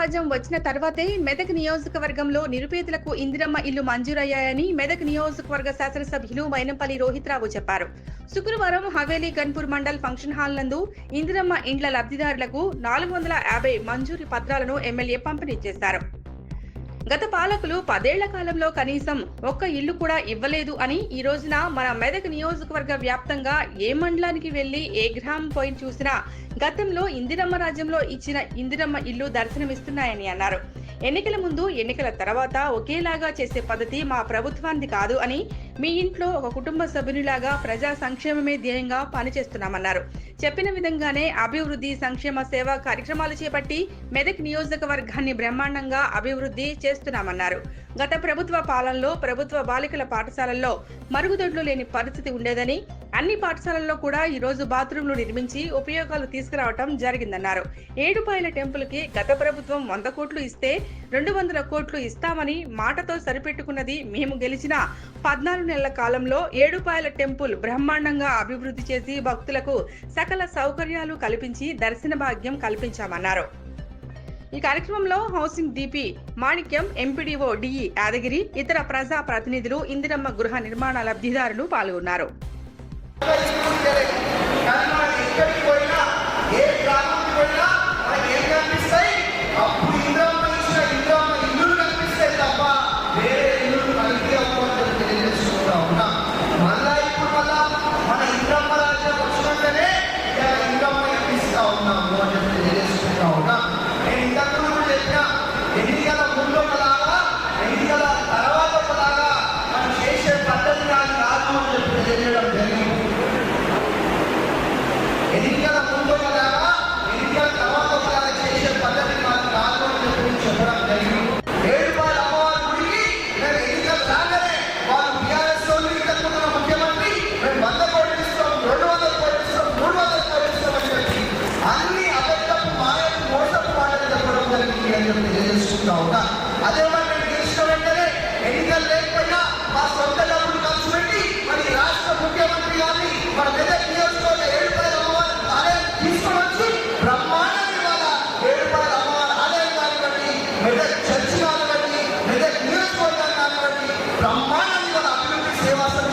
రాజ్యం వచ్చిన తర్వాతే మెదక్ నియోజకవర్గంలో నిరుపేదలకు ఇందిరమ్మ ఇల్లు మంజూరయ్యాయని మెదక్ నియోజకవర్గ శాసనసభ్యులు మైనంపల్లి రోహిత్రావు చెప్పారు. శుక్రవారం హవేలీ గన్పూర్ మండల్ ఫంక్షన్ హాల్ నందు ఇందిరమ్మ ఇండ్ల లబ్ధిదారులకు నాలుగు వందల యాభై మంజూరి పత్రాలను ఎమ్మెల్యే పంపిణీ చేశారు. గత పాలకులు పదేళ్ళ కాలంలో కనీసం ఒక్క ఇల్లు కూడా ఇవ్వలేదు అని ఈ రోజున మన మెదక్ నియోజకవర్గ వ్యాప్తంగా ఏ మండలానికి వెళ్ళి ఏ గ్రామం పోయి చూసినా గతంలో ఇందిరమ్మ రాజ్యంలో ఇచ్చిన ఇందిరమ్మ ఇల్లు దర్శనమిస్తున్నాయని అన్నారు. ఎన్నికల ముందు ఎన్నికల తర్వాత ఒకేలాగా చేసే పద్ధతి మా ప్రభుత్వానికి కాదు అని మీ ఇంట్లో ఒక కుటుంబ సభ్యునిలాగా ప్రజా సంక్షేమమే ధ్యేయంగా పనిచేస్తున్నామన్నారు. చెప్పిన విధంగానే అభివృద్ధి సంక్షేమ సేవా కార్యక్రమాలు చేపట్టి మెదక్ నియోజకవర్గాన్ని బ్రహ్మాండంగా అభివృద్ధి చేస్తున్నామన్నారు. గత ప్రభుత్వ పాలనలో ప్రభుత్వ బాలికల పాఠశాలల్లో మరుగుదొడ్లు లేని పరిస్థితి ఉండేదని అన్ని పాఠశాలల్లో కూడా ఈ రోజు బాత్రూంలు నిర్మించి ఉపయోగాలు తీసుకురావటం జరిగిందన్నారు. ఏడుపాయల టెంపుల్కి గత ప్రభుత్వం వంద కోట్లు ఇస్తే రెండు వందల కోట్లు ఇస్తామని మాటతో సరిపెట్టుకున్నది మేము గెలిచిన పద్నాలుగు నెలల కాలంలో ఏడుపాయల టెంపుల్ బ్రహ్మాండంగా అభివృద్ధి చేసి భక్తులకు సకల సౌకర్యాలు కల్పించి దర్శన భాగ్యం కల్పించామన్నారు. ఈ కార్యక్రమంలో housing DP Manikyam MPDO DE Yadagiri ఇతర ప్రజా ప్రతినిధులు ఇందిరమ్మ గృహ నిర్మాణ లబ్ధిదారులు పాల్గొన్నారు. Let's అని చెప్పి తెలియజేసుకుంటా ఉన్నా అదే మనం గెలిచిన వెంటనే ఎన్నికలు లేకపోయినా మా సొంత డబ్బులు ఖర్చు పెట్టి మరి రాష్ట్ర ముఖ్యమంత్రి గారిని మన మెదక్ నియోజకవర్గ ఏడుపల్లి అమ్మవారి ఆలయం తీసుకొని వచ్చి బ్రహ్మాండం ఇవాళ ఏడుపల్లి అమ్మవారి ఆలయం కానివ్వండి మెదక్ చర్చి కానివ్వండి మెదక్ నియోజకవర్గం కానివ్వండి బ్రహ్మాండం ఇవాళ అభివృద్ధి సేవాసన